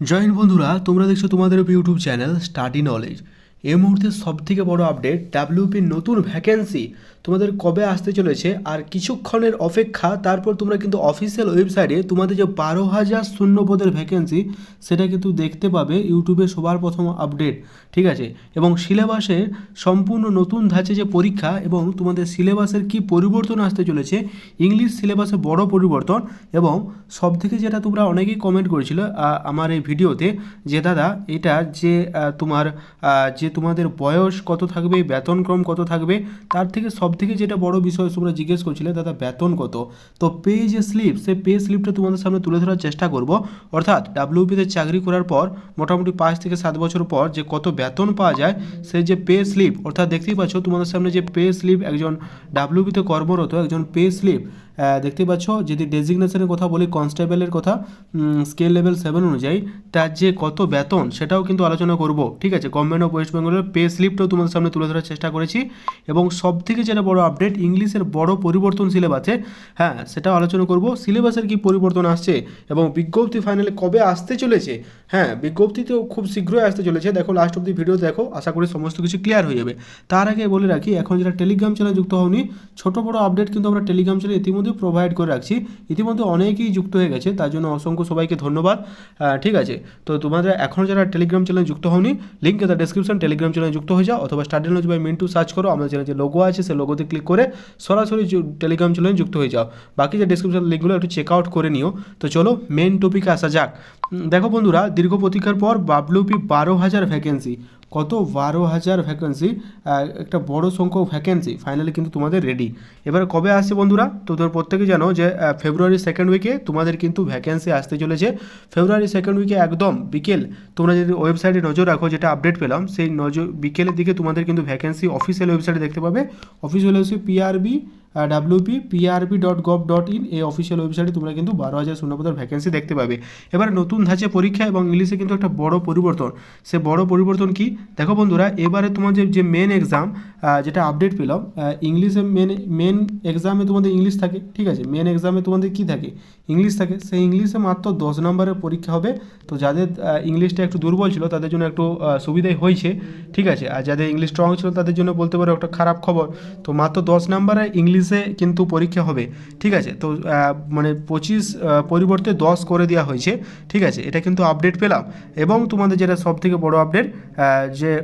জয় হিন্দ বন্ধুরা তোমরা দেখছ তোমাদের ইউটিউব চ্যানেল স্টাডি নলেজ। এই মুহূর্তে সব থেকে বড় আপডেট ডাব্লিউপির নতুন ভ্যাকেন্সি তোমাদের কবে আসতে চলেছে আর কিছুক্ষণের অপেক্ষা, তারপর তোমরা কিন্তু অফিসিয়াল ওয়েবসাইটে তোমাদের যে বারো হাজার শূন্য পদের ভ্যাকেন্সি সেটা কিন্তু দেখতে পাবে ইউটিউবে সবার প্রথম আপডেট ঠিক আছে? এবং সিলেবাসে সম্পূর্ণ নতুন ধাঁচে যে পরীক্ষা এবং তোমাদের সিলেবাসের কি পরিবর্তন আসতে চলেছে ইংলিশ সিলেবাসে বড় পরিবর্তন এবং সব থেকে যেটা তোমরা অনেকেই কমেন্ট করেছিল আমার এই ভিডিওতে যে দাদা, এটা যে তোমার যে তোমাদের বয়স কত থাকবে বেতনক্রম কত থাকবে, তার থেকে সব থেকে যেটা বড় বিষয় তোমরা জিজ্ঞেস করছিলে, দাদা, বেতন কত? তো পে যে স্লিপ সে পে স্লিপটা তোমাদের সামনে তুলে ধরার চেষ্টা করব। অর্থাৎ ডাব্লিউপিতে চাকরি করার পর, মোটামুটি পাঁচ থেকে সাত বছর পর যে কত বেতন পাওয়া যায়, সে যে পে স্লিপ অর্থাৎ দেখতেই পাচ্ছ তোমাদের সামনে যে পে স্লিপ একজন ডাব্লিউপিতে কর্মরত, একজন পে স্লিপ দেখতেই পাচ্ছ যদি ডেজিগনেশনের কথা বলি কনস্টেবলের কথা স্কেল লেভেল সেভেন অনুযায়ী, তার যে কত বেতন, সেটাও কিন্তু আলোচনা করব, ঠিক আছে? গভর্নমেন্ট অফ ওয়েস্ট বেঙ্গলের পে স্লিপটাও তোমাদের সামনে তুলে ধরার চেষ্টা করেছি এবং সব থেকে যেটা বড় আপডেট ইংলিশের বড় পরিবর্তন সিলেবাসে হ্যাঁ সেটাও আলোচনা করব। সিলেবাসের কি পরিবর্তন আসছে এবং বিজ্ঞপ্তি ফাইনালে কবে আসতে চলেছে? হ্যাঁ বিজ্ঞপ্তি তো খুব শীঘ্রই আসতে চলেছে। দেখো লাস্ট অব দি ভিডিও দেখো, আশা করি সমস্ত কিছু ক্লিয়ার হয়ে যাবে। তার আগে বলে রাখি, এখন যেটা টেলিগ্রাম চ্যানেল যুক্ত হওনি, ছোট বড় আপডেট কিন্তু আমরা টেলিগ্রাম চ্যানেল ইতিমধ্যে প্রোভাইড করে রাখছি। ইতিমধ্যে অনেকেই যুক্ত হয়ে গেছে, তার জন্য অসংখ্য সবাইকে ধন্যবাদ। ঠিক আছে, তো তোমাদের এখন যারা টেলিগ্রাম চ্যানেল যুক্ত হওনি link the description telegram channel যুক্ত হয়ে যাও, অথবা study knowledge by Mintu search করো, আমাদের চ্যানেল যে লোগো আছে, সেই লোগোতে ক্লিক করে সরাসরি টেলিগ্রাম চ্যানেলে যুক্ত হয়ে যাও। বাকি যে ডেসক্রিপশন লিঙ্কগুলো একটু চেক আউট করে নিও। তো চলো মেন টপিকে আসা যাক। দেখো বন্ধুরা, দীর্ঘ প্রতীক্ষার পর বাবলুপি বারো হাজার ভ্যাকেন্সি কত? বারো হাজার ভ্যাকেন্সি একটা বড় সংখ্যক ভ্যাকেন্সি ফাইনালি কিন্তু তোমাদের রেডি এবার কবে আসছে বন্ধুরা? তোমরা প্রত্যেকে জানো যে ফেব্রুয়ারি সেকেন্ড উইকে তোমাদের কিন্তু ভ্যাকেন্সি আসতে চলেছে। ফেব্রুয়ারি সেকেন্ড উইকে একদম বিকেল, তোমরা যদি ওয়েবসাইটে নজর রাখো যেটা আপডেট পেলাম, সেই নজর, বিকেলের দিকে তোমাদের কিন্তু ভ্যাকেন্সি অফিসিয়াল ওয়েবসাইটে দেখতে পাবে। অফিসিয়াল হচ্ছে PRB WP PRB dot gov dot in এই অফিসিয়াল ওয়েবসাইটে তোমরা কিন্তু বারো হাজার শূন্যপদের ভ্যাকেন্সি দেখতে পাবে। এবার নতুন ধাঁচে পরীক্ষা এবং ইংলিশে কিন্তু একটা বড় পরিবর্তন। সে বড় পরিবর্তন কি? দেখো বন্ধুরা, এবারে তোমাদের যে মেন এক্সাম যেটা আপডেট পেলাম ইংলিশে মেন মেন এক্সামে তোমাদের ইংলিশ থাকে, ঠিক আছে? মেন এক্সামে তোমাদের কি থাকে? ইংলিশ থাকে। সেই ইংলিশে মাত্র দশ নম্বরের পরীক্ষা হবে। তো যাদের ইংলিশটা একটু দুর্বল ছিল, তাদের জন্য একটু সুবিধাই হয়েছে, ঠিক আছে? আর যাদের ইংলিশ স্ট্রং ছিল, তাদের জন্য বলতে পারো একটা খারাপ খবর। তো মাত্র দশ নম্বরে ইংলিশে কিন্তু পরীক্ষা হবে, ঠিক আছে? তো মানে পঁচিশ পরিবর্তে দশ করে দেওয়া হয়েছে, ঠিক আছে? এটা কিন্তু আপডেট পেলাম। এবং তোমাদের যেটা সব থেকে বড় আপডেট যে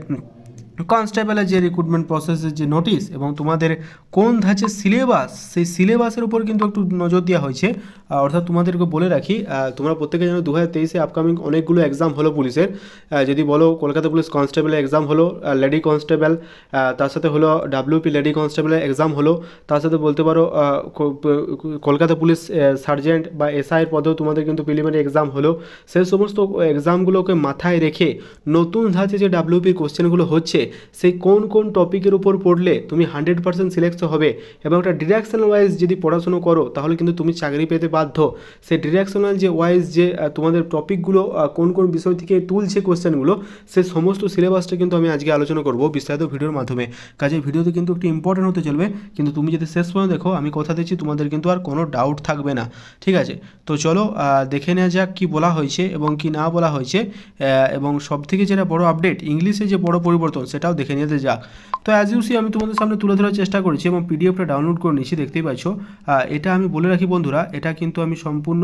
কনস্টেবলের যে রিক্রুটমেন্ট প্রসেসের যে নোটিশ এবং তোমাদের কোন ধাঁচে সিলেবাস সেই সিলেবাসের উপর কিন্তু একটু নজর দেওয়া হয়েছে। অর্থাৎ তোমাদেরকে বলে রাখি তোমরা প্রত্যেকে জানো দু হাজার তেইশে আপকামিং অনেকগুলো এক্সাম হলো পুলিশের। যদি বলো কলকাতা পুলিশ কনস্টেবলের এক্সাম হলো লেডি কনস্টেবল তার সাথে হলো ডাব্লিউপি লেডি কনস্টেবলের এক্সাম হলো, তার সাথে বলতে পারো কলকাতা পুলিশ সার্জেন্ট বা এসআইয়ের পদেও তোমাদের কিন্তু প্রিলিমিনারি এক্সাম হলো। সেই সমস্ত এক্সামগুলোকে মাথায় রেখে নতুন ধাঁচে যে ডাব্লিউপি কোশ্চেনগুলো হচ্ছে সেই কোন কোন টপিকের উপর পড়লে তুমি হান্ড্রেড পার্সেন্ট সিলেক্ট হবে এবং একটা ডিরেকশন ওয়াইজ যদি পড়াশুনো করো, তাহলে কিন্তু তুমি চাকরি পেতে বাধ্য। সেই ডিরেকশনাল যে ওয়াইজ যে তোমাদের টপিকগুলো কোন কোন বিষয় থেকে তুলছে কোশ্চেনগুলো সেই সমস্ত সিলেবাসটা কিন্তু আমি আজকে আলোচনা করব বিস্তারিত ভিডিওর মাধ্যমে। কাজে ভিডিওতে কিন্তু একটু ইম্পর্টেন্ট হতে চলবে, কিন্তু তুমি যদি শেষ পর্যন্ত দেখো, আমি কথা দিচ্ছি, তোমাদের কিন্তু আর কোনো ডাউট থাকবে না। ঠিক আছে? তো চলো দেখে নেওয়া যাক কি বলা হয়েছে এবং কি না বলা হয়েছে এবং সব থেকে যেটা বড় আপডেট ইংলিশে যে বড় পরিবর্তন সেটাও দেখে নিতে যাক। তো অ্যাজ ইউসি আমি তোমাদের সামনে তুলে ধরার চেষ্টা করেছি এবং পিডিএফটা ডাউনলোড করে নিয়েছি, দেখতেই পাচ্ছ। এটা আমি বলে রাখি বন্ধুরা, এটা কিন্তু আমি সম্পূর্ণ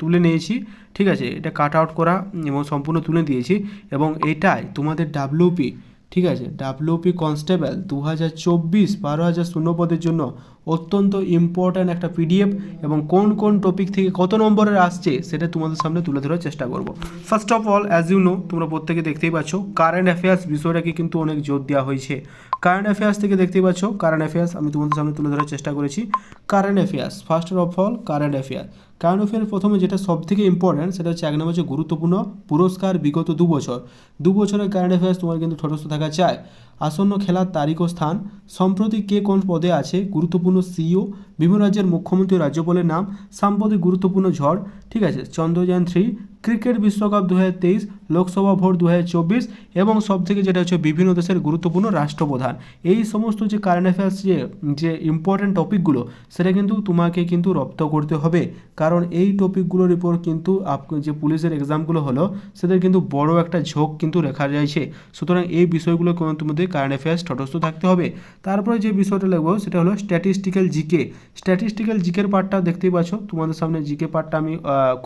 তুলে নিয়েছি, ঠিক আছে? এটা কাট আউট করা এবং সম্পূর্ণ তুলে দিয়েছি এবং এটাই তোমাদের ডাব্লিউপি ঠিক আছে? ডাব্লিউপি কনস্টেবল দু হাজার চব্বিশ, বারো হাজার শূন্য পদের জন্য অত্যন্ত ইম্পর্ট্যান্ট একটা পিডিএফ এবং কোন কোন টপিক থেকে কত নম্বরের আসছে সেটা তোমাদের সামনে তুলে ধরার চেষ্টা করব। First of all as you know তোমরা প্রত্যেকে দেখতেই পাচ্ছ কারেন্ট অ্যাফেয়ার্স বিষয়টাকে কিন্তু অনেক জোর দেওয়া হয়েছে। কারেন্ট অ্যাফেয়ার্স থেকে দেখতেই পাচ্ছ কারেন্ট অ্যাফেয়ার্স আমি তোমাদের সামনে তুলে ধরার চেষ্টা করেছি। Current affairs first of all current affair current affair প্রথমে যেটা সব থেকে ইম্পর্ট্যান্ট সেটা হচ্ছে এক নম্বর হচ্ছে গুরুত্বপূর্ণ, পুরস্কার বিগত দু বছর দু বছরের কারেন্ট অ্যাফেয়ার্স তোমার কিন্তু ঠোঁটস্থ থাকা চায় আসন্ন খেলার তারিখ ও স্থান। সম্প্রতি কে কোন পদে আছে গুরুত্বপূর্ণ সিইও? বিভিন্ন রাজ্যের মুখ্যমন্ত্রী রাজ্যপালের নাম। সাম্প্রতিক গুরুত্বপূর্ণ ঝড়। ঠিক আছে, চন্দ্রযান থ্রি, ক্রিকেট বিশ্বকাপ দু হাজার তেইশ লোকসভা ভোট দু হাজার চব্বিশ এবং সব থেকে যেটা হচ্ছে বিভিন্ন দেশের গুরুত্বপূর্ণ রাষ্ট্রপ্রধান। এই সমস্ত যে কারেন্ট অ্যাফেয়ার্স যে যে ইম্পর্ট্যান্ট টপিকগুলো সেটা কিন্তু তোমাকে কিন্তু রপ্ত করতে হবে। কারণ এই টপিকগুলোর উপর কিন্তু আপ, যে পুলিশের এক্সামগুলো হলো, সেদের কিন্তু বড় একটা ঝোঁক কিন্তু রেখা যাচ্ছে সুতরাং এই বিষয়গুলো কোনো তোমাদের কারেন্ট অ্যাফেয়ার্স তটস্থ থাকতে হবে। তারপরে যে বিষয়টা লিখব সেটা হলো স্ট্যাটিস্টিক্যাল জিকে স্ট্যাটিস্টিক্যাল জিকের পার্টটা দেখতেই পাচ্ছ। তোমাদের সামনে জিকে পার্টটা আমি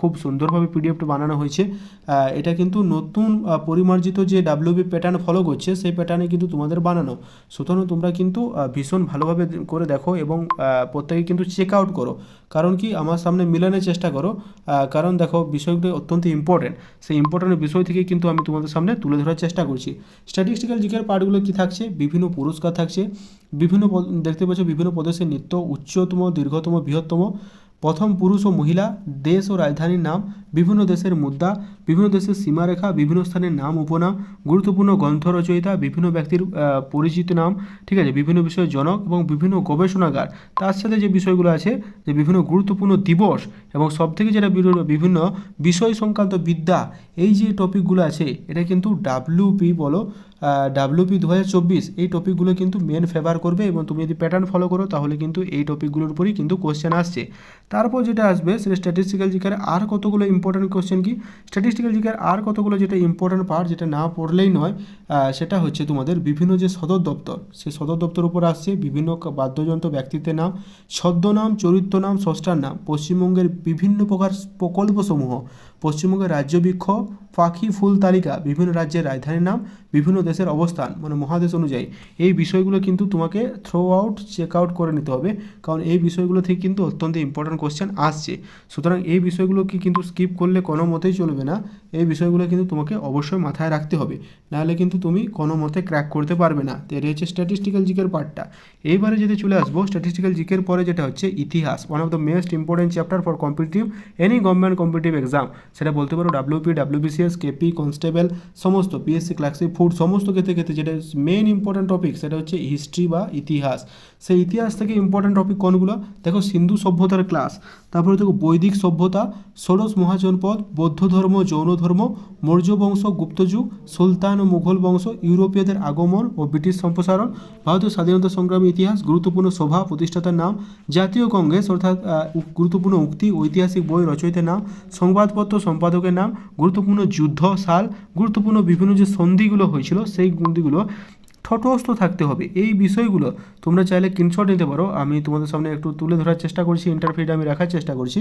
খুব সুন্দরভাবে পিডিএফটা বানানো হয়েছে। এটা কিন্তু নতুন পরিমার্জিত যে ডাব্লিউবি প্যাটার্ন ফলো করছে, সেই প্যাটার্নে কিন্তু তোমাদের বানানো। সুতরাং তোমরা কিন্তু ভীষণ ভালোভাবে করে দেখো এবং প্রত্যেকে কিন্তু চেক আউট করো। কারণ কি, আমার সামনে মিলানোর চেষ্টা করো। কারণ দেখো, বিষয়গুলো অত্যন্ত ইম্পর্টেন্ট সেই ইম্পর্টেন্ট বিষয় থেকে কিন্তু আমি তোমাদের সামনে তুলে ধরার চেষ্টা করছি। স্ট্যাটিস্টিক্যাল জিকের পার্টগুলো কি থাকছে? বিভিন্ন পুরস্কার থাকছে। বিভিন্ন দেখতে পাচ্ছ, বিভিন্ন প্রদেশের নিত্য উচ্চতম, দীর্ঘতম, বৃহত্তম। প্রথম পুরুষ ও মহিলা, দেশ ও রাজধানীর নাম, বিভিন্ন দেশের মুদ্রা, বিভিন্ন দেশের সীমারেখা, বিভিন্ন স্থানের নাম, উপনাম, গুরুত্বপূর্ণ গ্রন্থ রচয়িতা বিভিন্ন ব্যক্তির পরিচিত নাম, ঠিক আছে, বিভিন্ন বিষয়ের জনক এবং বিভিন্ন গবেষণাগার। তার সাথে যে বিষয়গুলো আছে, যে বিভিন্ন গুরুত্বপূর্ণ দিবস এবং সবথেকে যেটা বিভিন্ন বিষয় সংক্রান্ত বিদ্যা, এই যে টপিকগুলো আছে, এটা কিন্তু ডাব্লিউপি বলো ডাব্লিউপি দু হাজার চব্বিশ, এই টপিকগুলো কিন্তু মেন ফেভার করবে এবং তুমি যদি প্যাটার্ন ফলো করো, তাহলে কিন্তু এই টপিকগুলোর উপরই কিন্তু কোশ্চেন আসছে। তারপর যেটা আসবে, সেটা স্ট্যাটিস্টিক্যাল জিকার আর কতগুলো ইম্পর্টেন্ট কোশ্চেন কি? স্ট্যাটিস্টিক্যাল জিকার আর কতগুলো যেটা ইম্পর্টেন্ট পার্ট যেটা না পড়লেই নয় সেটা হচ্ছে তোমাদের বিভিন্ন যে সদর দপ্তর, সেই সদর দপ্তর উপর আসছে বিভিন্ন বাদ্যযন্ত্র ব্যক্তিত্বের নাম, ছদ্মনাম চরিত্র নাম ষষ্ঠার নাম, পশ্চিমবঙ্গের বিভিন্ন প্রকার প্রকল্পসমূহ। পশ্চিমবঙ্গের রাজ্যবৃক্ষ পাখি ফুল তালিকা, বিভিন্ন রাজ্যের রাজধানীর নাম, বিভিন্ন দেশের অবস্থান মানে মহাদেশ অনুযায়ী। এই বিষয়গুলো কিন্তু তোমাকে থ্রো আউট চেক আউট করে নিতে হবে। কারণ এই বিষয়গুলো থেকে কিন্তু অত্যন্ত ইম্পর্ট্যান্ট কোশ্চেন আসছে। সুতরাং এই বিষয়গুলোকে কিন্তু স্কিপ করলে কোনো মতেই চলবে না। এই বিষয়গুলো কিন্তু তোমাকে অবশ্যই মাথায় রাখতে হবে। নাহলে কিন্তু তুমি কোনো মতে ক্র্যাক করতে পারবে না। তো এটা হচ্ছে স্ট্যাটিস্টিক্যাল জিকের পার্টটা এইবারে যদি চলে আসব স্ট্যাটিস্টিক্যাল জিকের পরে যেটা হচ্ছে ইতিহাস one of the most important chapter for competitive any government competitive exam সেটা বলতে পারো ডাব্লিউপি ডাব্লিউবিসিএস কেপি কনস্টেবল সমস্ত পিএসসি ক্লাসিক ফুড সমস্ত ক্ষেত্রে ক্ষেত্রে যেটা মেন ইম্পর্টেন্ট টপিক সেটা হচ্ছে হিস্ট্রি বা ইতিহাস। সেই ইতিহাস থেকে ইম্পর্টেন্ট টপিক কোনগুলো? দেখো সিন্ধু সভ্যতার ক্লাস তারপরে দেখো বৈদিক সভ্যতা, ষোড়শ মহাজনপদ, বৌদ্ধ ধর্ম, জৈন ধর্ম, মৌর্য বংশ গুপ্তযুগ সুলতান ও মুঘল বংশ, ইউরোপীয়দের আগমন ও ব্রিটিশ সম্প্রসারণ, ভারতীয় স্বাধীনতা সংগ্রামী ইতিহাস, গুরুত্বপূর্ণ সভা, প্রতিষ্ঠাতার নাম, জাতীয় কংগ্রেস অর্থাৎ গুরুত্বপূর্ণ উক্তি, ঐতিহাসিক বই রচয়িতার নাম, সংবাদপত্র সম্পাদকের নাম, গুরুত্বপূর্ণ যুদ্ধ সাল, গুরুত্বপূর্ণ বিভিন্ন যে সন্ধিগুলো হয়েছিল, সেই সন্ধিগুলো ঠটস্থ থাকতে হবে। এই বিষয়গুলো তোমরা চাইলে কিনশট নিতে পারো। আমি তোমাদের সামনে একটু তুলে ধরার চেষ্টা করছি ইন্টারফিট আমি রাখার চেষ্টা করছি।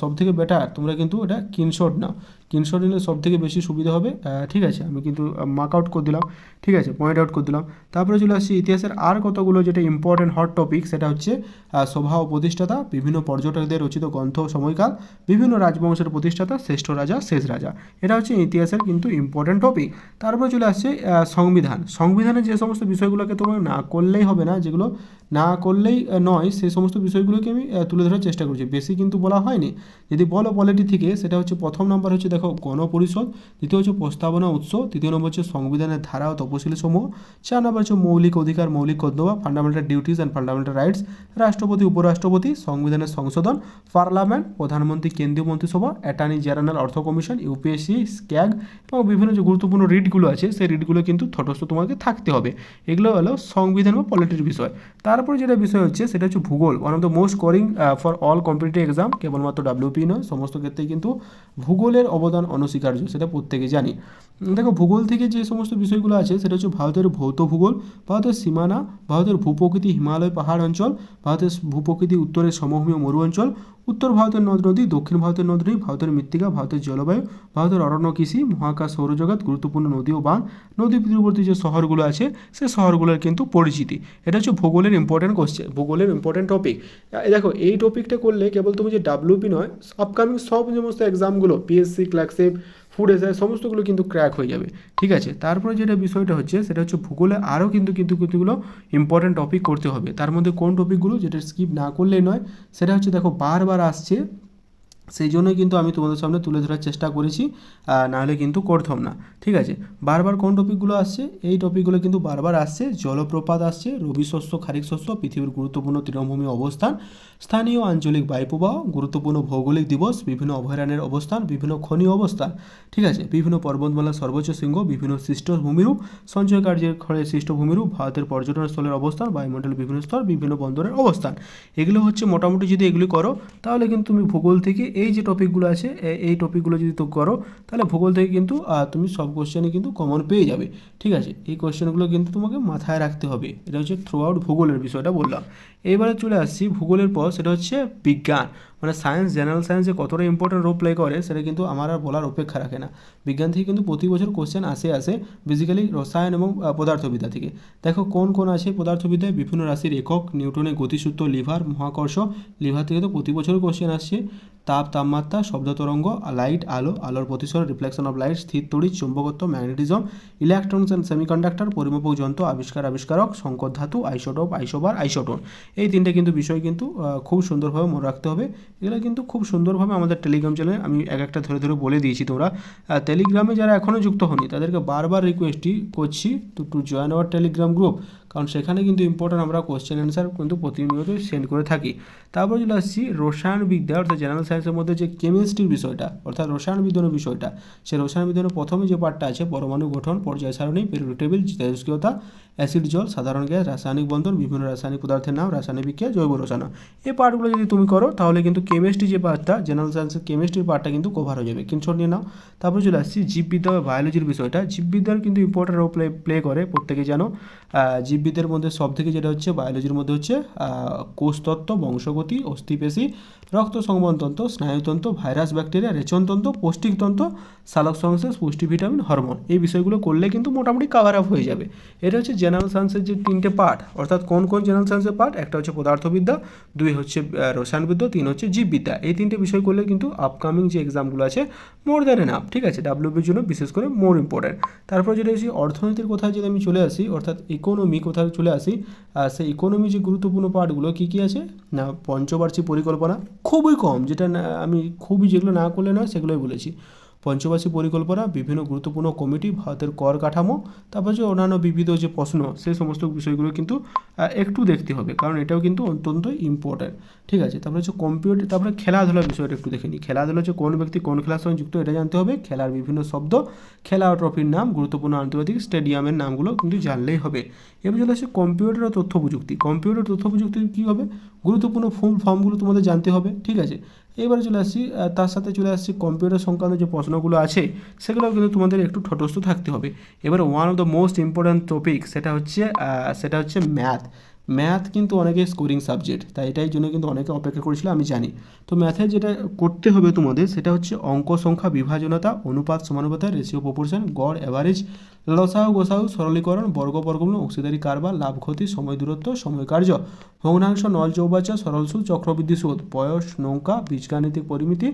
সব থেকে বেটার তোমরা কিন্তু এটা কিনশট নাও। স্ক্রিনশট নিলে সব থেকে বেশি সুবিধা হবে। ঠিক আছে, আমি কিন্তু মার্ক আউট করে দিলাম। ঠিক আছে পয়েন্ট আউট করে দিলাম। তারপরে চলে আসছি, ইতিহাসের আর কতগুলো যেটা ইম্পর্টেন্ট হট টপিক সেটা হচ্ছে সভা ও প্রতিষ্ঠাতা, বিভিন্ন পর্যটকদের রচিত গ্রন্থ সময়কাল, বিভিন্ন রাজবংশের প্রতিষ্ঠাতা, শ্রেষ্ঠ রাজা, শেষ রাজা। এটা হচ্ছে ইতিহাসের কিন্তু ইম্পর্টেন্ট টপিক তারপরে চলে আসছে সংবিধান। সংবিধানের যে সমস্ত বিষয়গুলোকে তোমার না করলেই হবে না, যেগুলো না করলেই নয় সেই সমস্ত বিষয়গুলোকে আমি তুলে ধরার চেষ্টা করছি। বেশি কিন্তু বলা হয়নি। যদি বলো পলিটি থেকে, সেটা হচ্ছে প্রথম নম্বর হচ্ছে দেখো গণপরিষদ, দ্বিতীয় হচ্ছে প্রস্তাবনা উৎস, তৃতীয় নম্বর হচ্ছে সংবিধানের ধারা ও তপশিলি সমূহ, চার নম্বর হচ্ছে মৌলিক অধিকার, মৌলিক কর্তব্য fundamental duties and fundamental rights রাষ্ট্রপতি, উপরাষ্ট্রপতি, সংবিধানের সংশোধন, পার্লামেন্ট, প্রধানমন্ত্রী, কেন্দ্রীয় মন্ত্রিসভা, অ্যাটর্নি জেনারেল, অর্থ কমিশন, ইউপিএসসি, স্ক্যাগ এবং বিভিন্ন যে গুরুত্বপূর্ণ রিটগুলো আছে, সেই রিটগুলো কিন্তু তটস্থ তোমাকে থাকতে হবে। এগুলো হলো সংবিধান বা পলিটির বিষয়। তারপরে যেটা বিষয় হচ্ছে, সেটা হচ্ছে ভূগোল। One of the most scoring for all competitive exam কেবলমাত্র ডাব্লিউপি নয়, সমস্ত ক্ষেত্রেই কিন্তু ভূগোলের অবদান অনস্বীকার্য, সেটা প্রত্যেকে জানি। দেখো, ভূগোল থেকে যে সমস্ত বিষয়গুলো আছে, সেটা হচ্ছে ভারতের ভৌত ভূগোল, ভারতের সীমানা, ভারতের ভূপ্রকৃতি হিমালয় পাহাড় অঞ্চল, ভারতের ভূপ্রকৃতি উত্তরের সমভূমি মরু অঞ্চল উত্তর ভারতের নদ নদী, দক্ষিণ ভারতের নদ নদী, ভারতের মৃত্তিকা, ভারতের জলবায়ু, ভারতের অরণ্য কৃষি, মহাকাশ, সৌরজগৎ, গুরুত্বপূর্ণ নদী ও বাঁধ, নদী তীরবর্তী যে শহরগুলো আছে, সে শহরগুলোর কিন্তু পরিচিতি। এটা হচ্ছে ভূগোলের ইম্পর্টেন্ট কোশ্চেন ভূগোলের ইম্পর্টেন্ট টপিক দেখো, এই টপিকটা করলে কেবল তুমি যে ডাব্লিউপি নয় আপকামিং সব সমস্ত এক্সামগুলো পিএসসি ক্লাকসেপ ফুড এসআই সমস্তগুলো কিন্তু ক্র্যাক হয়ে যাবে। ঠিক আছে? তারপরে যেটা বিষয়টা হচ্ছে, সেটা হচ্ছে ভূগোলে আরও কিন্তু কিন্তু কিন্তুগুলো ইম্পর্টেন্ট টপিক করতে হবে। তার মধ্যে কোন টপিকগুলো যেটা স্কিপ না করলেই নয়, সেটা হচ্ছে দেখো, বারবার আসছে সেই জন্যই কিন্তু আমি তোমাদের সামনে তুলে ধরার চেষ্টা করেছি নাহলে কিন্তু করতাম না। ঠিক আছে? বারবার কোন টপিকগুলো আসছে? এই টপিকগুলো কিন্তু বারবার আসছে। জলপ্রপাত আসছে, রবি শস্য খারিক শস্য, পৃথিবীর গুরুত্বপূর্ণ তৃণভূমি অবস্থান, স্থানীয় আঞ্চলিক বায়ুপ্রবাহ, গুরুত্বপূর্ণ ভৌগোলিক দিবস, বিভিন্ন অভয়ারণ্যের অবস্থান, বিভিন্ন খনি অবস্থান। ঠিক আছে? বিভিন্ন পর্বতমালার সর্বোচ্চ শৃঙ্গ, বিভিন্ন সৃষ্ট ভূমিরূপ সঞ্চয় কার্যের খড়ে সৃষ্ট ভূমিরূপ ভারতের পর্যটন স্থলের অবস্থান, বায়ুমণ্ডলের বিভিন্ন স্তর, বিভিন্ন বন্দরের অবস্থান। এগুলো হচ্ছে মোটামুটি যদি এগুলি করো, তাহলে কিন্তু তুমি ভূগোল থেকে এই যে টপিকগুলো আছে এই টপিকগুলো যদি তো করো, তাহলে ভূগোল থেকে কিন্তু তুমি সব কোশ্চেনে কিন্তু কমন পেয়ে যাবে। ঠিক আছে? এই কোশ্চেনগুলো কিন্তু তোমাকে মাথায় রাখতে হবে। এটা হচ্ছে থ্রু আউট ভূগোলের বিষয়টা বললাম। এবারে চলে আসছি ভূগোলের পর, সেটা হচ্ছে বিজ্ঞান। মানে সায়েন্স জেনারেল সায়েন্সে কতটা ইম্পর্টেন্ট রোল প্লে করে, সেটা কিন্তু আমার আর বলার অপেক্ষা রাখে না। বিজ্ঞান থেকে কিন্তু প্রতি বছর কোশ্চেন আসে আসে বেসিক্যালি রসায়ন এবং পদার্থবিদ্যা থেকে। দেখো কোন কোন আছে পদার্থবিদ্যায়? বিভিন্ন রাশির একক নিউটনের গতিসূত্র, লিভার, মহাকর্ষ। লিভার থেকে তো প্রতি বছর কোশ্চেন আসছে। তাপ, তাপমাত্রা, শব্দ তরঙ্গ লাইট আলো। আলোর প্রতিসরণ রিফ্লেকশন অফ লাইট স্থির তড়িৎ, চুম্বকত্ব ম্যাগনেটিজম ইলেকট্রনস অ্যান্ড সেমিকন্ডাক্টর পরিমাপক যন্ত্র, আবিষ্কার, আবিষ্কারক সংকট ধাতু আইসোটোপ আইসোবার আইসোটোন এই তিনটে কিন্তু বিষয় কিন্তু খুব সুন্দরভাবে মনে রাখতে হবে। এগুলো কিন্তু খুব সুন্দরভাবে আমাদের টেলিগ্রাম চ্যানেলে আমি এক একটা ধরে ধরে বলে দিয়েছি তোমরা। টেলিগ্রামে যারা এখনও যুক্ত হনি তাদেরকে বারবার রিকোয়েস্টই করছি to to join our telegram group কারণ সেখানে কিন্তু ইম্পর্টেন্ট আমরা কোশ্চেন অ্যান্সার কিন্তু প্রতিনিয়ত সেন্ড করে থাকি। তারপর চলে আসছি রসায়নবিদ্যা অর্থাৎ জেনারেল সায়েন্সের মধ্যে যে কেমিস্ট্রির বিষয়টা অর্থাৎ রসায়ন বিজ্ঞানের বিষয়টা সেই রসায়ন বিজ্ঞানের প্রথমে যে পার্টটা আছে পরমাণু গঠন পর্যায় সারণী পেরিয়ডিক টেবিল অ্যাসিড জল সাধারণ গ্যাস রাসায়নিক বন্ধন বিভিন্ন রাসায়নিক পদার্থের নাম রাসায়নিক বিক্রিয়া জৈব রসায়ন। এই পার্টগুলো যদি তুমি করো তাহলে কিন্তু কেমিস্ট্রি যে পার্টটা জেনারেল সায়েন্সের কেমিস্ট্রির পার্টটা কিন্তু কভার হয়ে যাবে। কিনশট নিয়ে নাও। তারপর চলে আসছি জীববিদ্যা বা বায়োলজির বিষয়টা। জীববিদ্যার কিন্তু ইম্পর্টেন্ট রোল প্লে প্লে করে প্রত্যেকে জানো। আহ, জীববিদ্যার মধ্যে সব থেকে যেটা হচ্ছে বায়োলজির মধ্যে হচ্ছে কোষতত্ত্ব, বংশগতি, অস্থিপেশি, রক্ত সংবহনতন্ত্র স্নায়ুতন্ত্র ভাইরাস, ব্যাকটেরিয়া রেচনতন্ত্র পৌষ্টিকতন্ত্র সালোক সংশ্লেষ, পুষ্টি ভিটামিন, হরমোন। এই বিষয়গুলো করলে কিন্তু মোটামুটি কাভার আপ হয়ে যাবে। এটা হচ্ছে জেনারেল সায়েন্সের যে তিনটে পার্ট অর্থাৎ কোন কোন জেনারেল সায়েন্সের পার্ট একটা হচ্ছে পদার্থবিদ্যা, দুই হচ্ছে রসায়নবিদ্যা, তিন হচ্ছে জীববিদ্যা। এই তিনটে বিষয় করলে কিন্তু আপকামিং যে এক্সামগুলো আছে মোর দ্যান এনাফ ঠিক আছে? ডাব্লিউবির জন্য বিশেষ করে মোর ইম্পর্টেন্ট তারপর যেটা হচ্ছে, অর্থনীতির কোথায় যদি আমি চলে আসি, অর্থাৎ ইকোনমি কোথায় চলে আসি সেই ইকোনমি যে গুরুত্বপূর্ণ পার্টগুলো কী কী আছে? না, পঞ্চবার্ষিক পরিকল্পনা খুবই কম, যেটা আমি খুবই যেগুলো না করলে নয়, সেগুলোই বলেছি। পঞ্চবার্ষিক পরিকল্পনা, বিভিন্ন গুরুত্বপূর্ণ কমিটি, ভারতের কর কাঠামো, তারপর যে অন্যান্য বিবিধ যে প্রশ্ন, সেই সমস্ত বিষয়গুলো কিন্তু একটু দেখতে হবে। কারণ এটাও কিন্তু অত্যন্ত ইম্পর্ট্যান্ট ঠিক আছে? তারপরে হচ্ছে কম্পিউটার তারপরে খেলাধুলার বিষয়টা একটু দেখে নিই। খেলাধুলা হচ্ছে কোন ব্যক্তি কোন খেলার সঙ্গে যুক্ত, এটা জানতে হবে। খেলার বিভিন্ন শব্দ, খেলা ট্রফির নাম, গুরুত্বপূর্ণ আন্তর্জাতিক স্টেডিয়ামের নামগুলো কিন্তু জানলেই হবে। এবার চলে আসছে কম্পিউটার ও তথ্য প্রযুক্তি। কম্পিউটার তথ্য প্রযুক্তি কী হবে? গুরুত্বপূর্ণ ফুল ফর্মগুলো তোমাদের জানতে হবে। ঠিক আছে? এবারে চলে আসছি তার সাথে চলে আসছি কম্পিউটার সংক্রান্ত যে প্রশ্নগুলো আছে সেগুলো কিন্তু তোমাদের একটু ঠটস্থ থাকতে হবে। এবার one of the most important topic সেটা হচ্ছে সেটা হচ্ছে ম্যাথ ম্যাথ কিন্তু অনেকে স্কোরিং সাবজেক্ট তাই এটাই জন্য কিন্তু অনেকে অপেক্ষা করেছিল, আমি জানি। তো ম্যাথে যেটা করতে হবে তোমাদের, সেটা হচ্ছে অঙ্ক, সংখ্যা, বিভাজনতা, অনুপাত সমানুপাতা রেশিও প্রপোর্শন গড় অ্যাভারেজ লসাউ গোসাউ সরলীকরণ বর্গ বর্গমূল অংশীদারি কারবার, লাভ, ক্ষতি, সময় দূরত্ব, সময় কার্য। ভগ্নাংশ, নল চৌবাচ্চা সরল সুদ চক্রবৃদ্ধি সুদ বয়স, নৌকা, বীজগাণিতিক পরিমিতি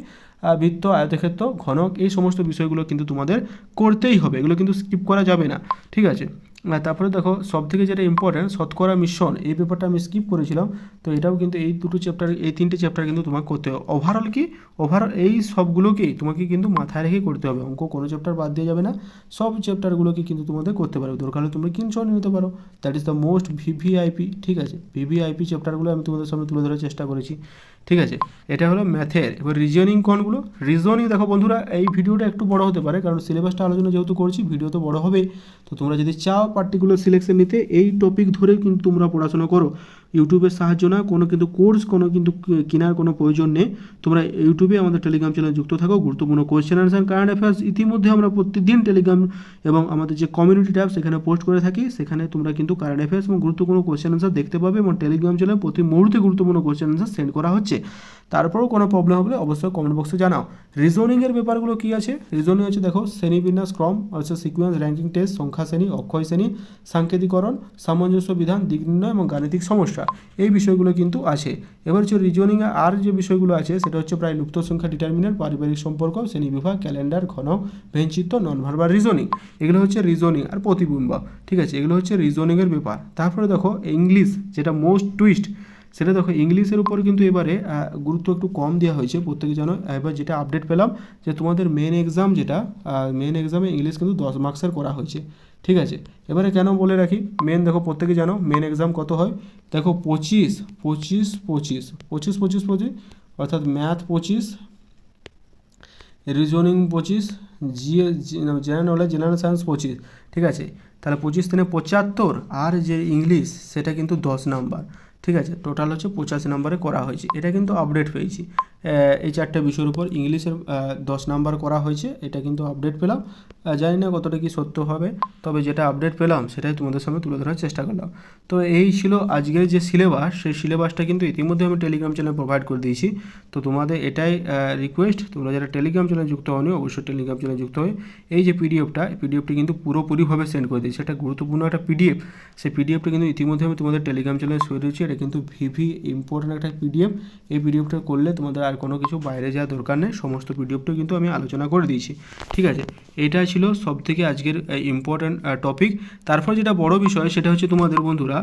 বৃত্ত, আয়তক্ষেত্র, ঘনক, এই সমস্ত বিষয়গুলো কিন্তু তোমাদের করতেই হবে। এগুলো কিন্তু স্কিপ করা যাবে না। ঠিক আছে? তারপরে দেখো সব থেকে যেটা ইম্পর্ট্যান্ট শতকরা মিশ্রণ এই পেপারটা আমি স্কিপ করেছিলাম। তো এটাও কিন্তু এই দুটো চ্যাপ্টার এই তিনটে চ্যাপ্টার কিন্তু তোমাকে করতে হবে। ওভারঅল কি? ওভারঅল এই সবগুলোকেই তোমাকে কিন্তু মাথায় রেখে করতে হবে। অঙ্ক কোনো চ্যাপ্টার বাদ দিয়ে যাবে না। সব চ্যাপ্টারগুলোকে কিন্তু তোমাদের করতে পারবে। দরকার হলে তুমি কিনশো নিতে পারো। That is the most VVIP ঠিক আছে? ভিভিআইপি চ্যাপ্টারগুলো আমি তোমাদের সামনে তুলে ধরার চেষ্টা করেছি। ঠিক আছে? এটা হলো ম্যাথের এবার রিজনিং কোনগুলো? রিজনিং দেখো বন্ধুরা, এই ভিডিওটা একটু বড় হতে পারে, কারণ সিলেবাসটা আলোচনা যেহেতু করছি ভিডিও তো বড় হবে। তো তোমরা যদি চাও পার্টিকুলার সিলেকশন নিতে, এই টপিক ধরে কিন্তু তোমরা পড়াশোনা করো। ইউটিউবের সাহায্য না কোনো কিন্তু কোর্স কোনো কিন্তু কেনার কোনো প্রয়োজন নেই। তোমরা ইউটিউবে আমাদের টেলিগ্রাম চ্যানেল যুক্ত থাকো। গুরুত্বপূর্ণ কোয়েশ্চেন আনসার কারেন্ট অ্যাফেয়ার্স ইতিমধ্যে আমরা প্রতিদিন টেলিগ্রাম এবং আমাদের যে কমিউনিটি ট্যাব সেখানে পোস্ট করে থাকি। সেখানে তোমরা কিন্তু কারেন্ট অ্যাফেয়ার্স এবং গুরুত্বপূর্ণ কোয়েশ্চেন আনসার দেখতে পাবে এবং টেলিগ্রাম চ্যানেলে প্রতি মুহূর্তে গুরুত্বপূর্ণ কোয়েশ্চেন আনসার সেন্ড করা হচ্ছে। তারপরেও কোনো প্রবলেম হলে অবশ্যই কমেন্ট বক্সে জানাও। রিজনিংয়ের ব্যাপারগুলো কী আছে? রিজনিং হচ্ছে দেখো, শ্রেণীবিন্যাস, ক্রম হচ্ছে সিকুয়েন্স র্যাঙ্কিং টেস্ট সংখ্যা শ্রেণি, অক্ষয় শ্রেণি, সাংকেতিকরণ, সামঞ্জস্য বিধান, দিক নির্ণয় এবং গাণিতিক সমস্যা এই বিষয়গুলো কিন্তু আছে। এবার হচ্ছে রিজনিংয়ে আর যে বিষয়গুলো আছে, সেটা হচ্ছে প্রায় লুপ্ত সংখ্যা ডিটারমিনেন্ট পারিবারিক সম্পর্ক, শ্রেণি বিভাগ ক্যালেন্ডার ঘনক, ভেঞ্চিত্র নন ভার্বাল রিজনিং এগুলো হচ্ছে রিজনিং আর প্রতিবিম্ব। ঠিক আছে? এগুলো হচ্ছে রিজনিংয়ের ব্যাপার। তারপরে দেখো ইংলিশ যেটা মোস্ট টুইস্ট সেটা দেখো, ইংলিশের উপর কিন্তু এবারে গুরুত্ব একটু কম দেওয়া হয়েছে। প্রত্যেকে জানো, এবার যেটা আপডেট পেলাম, যে তোমাদের মেন এক্সাম যেটা মেন এক্সামে ইংলিশ কিন্তু দশ মার্কসের করা হয়েছে। ঠিক আছে? এবারে কেন বলে রাখি? মেন দেখো, প্রত্যেকে জানো মেন এক্সাম কত হয়? দেখো, পঁচিশ পঁচিশ পঁচিশ পঁচিশ পঁচিশ পঁচিশ, অর্থাৎ ম্যাথ পঁচিশ রিজনিং পঁচিশ GA general knowledge general science পঁচিশ, ঠিক আছে? তাহলে পঁচিশ তিনে পঁচাত্তর, আর যে ইংলিশ সেটা কিন্তু দশ নাম্বার ঠিক আছে? টোটাল হচ্ছে পঁচাশি নম্বরে করা হয়েছে। এটা কিন্তু আপডেট পেয়েছি। এই চারটে বিষয়ের উপর ইংলিশের দশ নাম্বার করা হয়েছে। এটা কিন্তু আপডেট পেলাম। জানি না কতটা কি সত্য হবে, তবে যেটা আপডেট পেলাম সেটাই তোমাদের সামনে তুলে ধরার চেষ্টা করলাম। তো এই ছিল আজকের যে সিলেবাস সেই সিলেবাসটা কিন্তু ইতিমধ্যে আমি টেলিগ্রাম চ্যানেল প্রোভাইড করে দিয়েছি। তো তোমাদের এটাই রিকোয়েস্ট তোমরা যারা টেলিগ্রাম চ্যানেলে যুক্ত হওনি, অবশ্যই টেলিগ্রাম চ্যানেলে যুক্ত হয়ে এই যে পিডিএফটা পিডিএফটি কিন্তু পুরোপুরিভাবে সেন্ড করে দিয়েছি। এটা গুরুত্বপূর্ণ একটা পিডিএফ সেই পিডিএফটা কিন্তু ইতিমধ্যে আমি তোমাদের টেলিগ্রাম চ্যানেলে শুয়ে দিয়েছি এটা কিন্তু ভিভি ইম্পর্টেন্ট একটা পিডিএফ এই পিডিএফটা করলে তোমাদের আর কোনো কিছু বাইরে যাওয়ার দরকার নেই। সমস্ত পিডিএফটা কিন্তু আমি আলোচনা করে দিয়েছি। ঠিক আছে? এটা ছিল সব থেকে আজকের ইম্পর্ট্যান্ট টপিক তারপর যেটা বড় বিষয়, সেটা হচ্ছে তোমাদের বন্ধুরা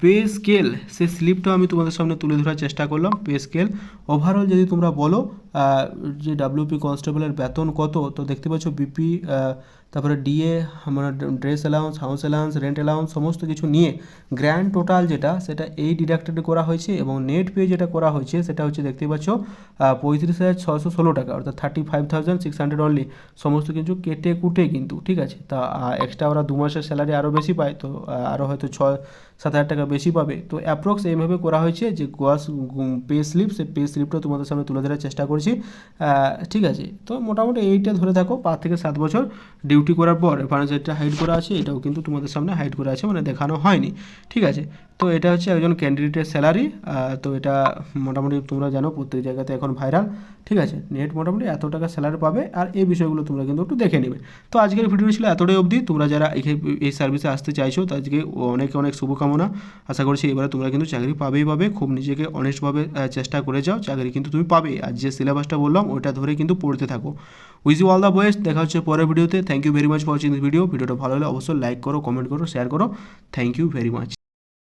পে স্কেল সে স্লিপটা আমি তোমাদের সামনে তুলে ধরার চেষ্টা করলাম পে স্কেল ওভারঅল যদি তোমরা বলো যে ডাব্লিউপি কনস্টেবলের বেতন কত, তো দেখতে পাচ্ছ বিপি তারপরে ডিএ আমরা dress allowance house allowance rent allowance সমস্ত কিছু নিয়ে গ্র্যান্ড টোটাল যেটা, সেটা এই ডিডাক্টেড করা হয়েছে এবং নেট পে যেটা করা হয়েছে, সেটা হচ্ছে দেখতে পাচ্ছ পঁয়ত্রিশ হাজার ছশো ষোলো টাকা, অর্থাৎ thirty five thousand six hundred only সমস্ত কিছু কেটে কুটে কিন্তু, ঠিক আছে? তা এক্সট্রা ওরা দু মাসের স্যালারি আরও বেশি পায়, তো আরও হয়তো ছয় সাত হাজার টাকা বেশি পাবে। তো অ্যাপ্রক্স এইভাবে করা হয়েছে যে গোয়াস পে স্লিপ সেই পে স্লিপটা তোমাদের সামনে তুলে ধরার চেষ্টা করছি। ঠিক আছে। তো মোটামুটি এইটা ধরে থাকো, পাঁচ থেকে সাত বছর ডিউটি করার পর যেটা হাইড করা আছে, এটাও কিন্তু তোমাদের সামনে হাইড করা আছে মানে দেখানো হয়নি। ঠিক আছে। তো এটা হচ্ছে একজন ক্যান্ডিডেটের স্যালারি তো এটা মোটামুটি তোমরা জানো, প্রত্যেক জায়গাতে এখন ভাইরাল ঠিক আছে। নেট মোটামুটি এত টাকা স্যালারি পাবে, আর এই বিষয়গুলো তোমরা কিন্তু একটু দেখে নেবে। তো আজকের ভিডিও ছিল এতটাই অবধি। তোমরা যারা এই সার্ভিসে আসতে চাইছো তাদেরকে অনেক অনেক শুভকামনা আশা করছি এবারে তোমরা কিন্তু চাকরি পাবেই পাবে, খুব নিজেকে অনেস্টভাবে চেষ্টা করে যাও, চাকরি কিন্তু তুমি পাবে আর যে সিলেবাসটা বললাম, ওইটা ধরে কিন্তু পড়তে থাকো। With you all the boys দেখা হচ্ছে পরের ভিডিওতে thank you very much for watching this video ভিডিওটা ভালো হলে অবশ্যই লাইক করো কমেন্ট করো শেয়ার করো। Thank you very much